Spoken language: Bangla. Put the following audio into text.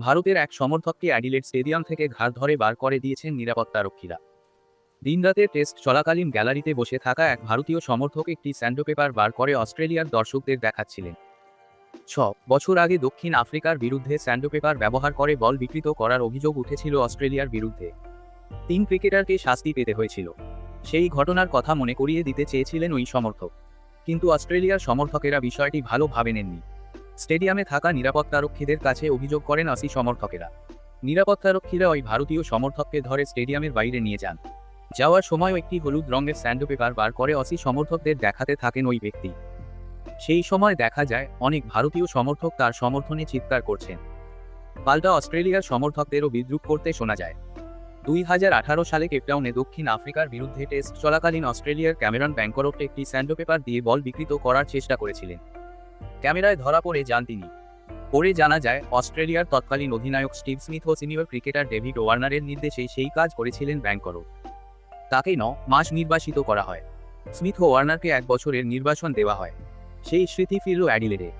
ভারতের এক সমর্থককে অ্যাডিলেড স্টেডিয়াম থেকে ঘাড় ধরে বার করে দিয়েছেন নিরাপত্তারক্ষীরা। দিনরাতের টেস্ট চলাকালীন গ্যালারিতে বসে থাকা এক ভারতীয় সমর্থক একটি স্যান্ডোপেপার বার করে অস্ট্রেলিয়ার দর্শকদের দেখাচ্ছিলেন। ছ বছর আগে দক্ষিণ আফ্রিকার বিরুদ্ধে স্যান্ডোপেপার ব্যবহার করে বল বিকৃত করার অভিযোগ উঠেছিল অস্ট্রেলিয়ার বিরুদ্ধে। তিন ক্রিকেটারকে শাস্তি পেতে হয়েছিল। সেই ঘটনার কথা মনে করিয়ে দিতে চেয়েছিলেন ওই সমর্থক। কিন্তু অস্ট্রেলিয়ার সমর্থকেরা বিষয়টি ভালোভাবে নেননি। স্টেডিয়ামে থাকা নিরাপত্তারক্ষীদের কাছে অভিযোগ করেন আসি সমর্থকেরা। নিরাপত্তারক্ষীরা ওই ভারতীয় সমর্থককে ধরে স্টেডিয়ামের বাইরে নিয়ে যান। যাওয়ার সময় একটি হলুদ রঙের স্যান্ডোপেপার বার করে অসি সমর্থকদের দেখাতে থাকেন ওই ব্যক্তি। সেই সময় দেখা যায়, অনেক ভারতীয় সমর্থক তার সমর্থনে চিৎকার করছেন। পাল্টা অস্ট্রেলিয়ার সমর্থকদেরও বিদ্রুপ করতে শোনা যায়। দুই হাজার আঠারো সালে কেপটাউনে দক্ষিণ আফ্রিকার বিরুদ্ধে টেস্ট চলাকালীন অস্ট্রেলিয়ার ক্যামেরন ব্যাংকরফট একটি স্যান্ডোপেপার দিয়ে বল বিকৃত করার চেষ্টা করেছিলেন। ক্যামেরায় ধরা পড়ে যান তিনি। পরে জানা যায়, অস্ট্রেলিয়ার তৎকালীন অধিনায়ক স্টিভ স্মিথ ও সিনিয়র ক্রিকেটার ডেভিড ওয়ার্নারের নির্দেশে সেই কাজ করেছিলেন ব্যাংকর তাকে ন মাস নির্বাসিত করা হয়। স্মিথ ও ওয়ার্নারকে এক বছরের নির্বাসন দেওয়া হয়। সেই স্মৃতি ফিরল অ্যাডিলেডে।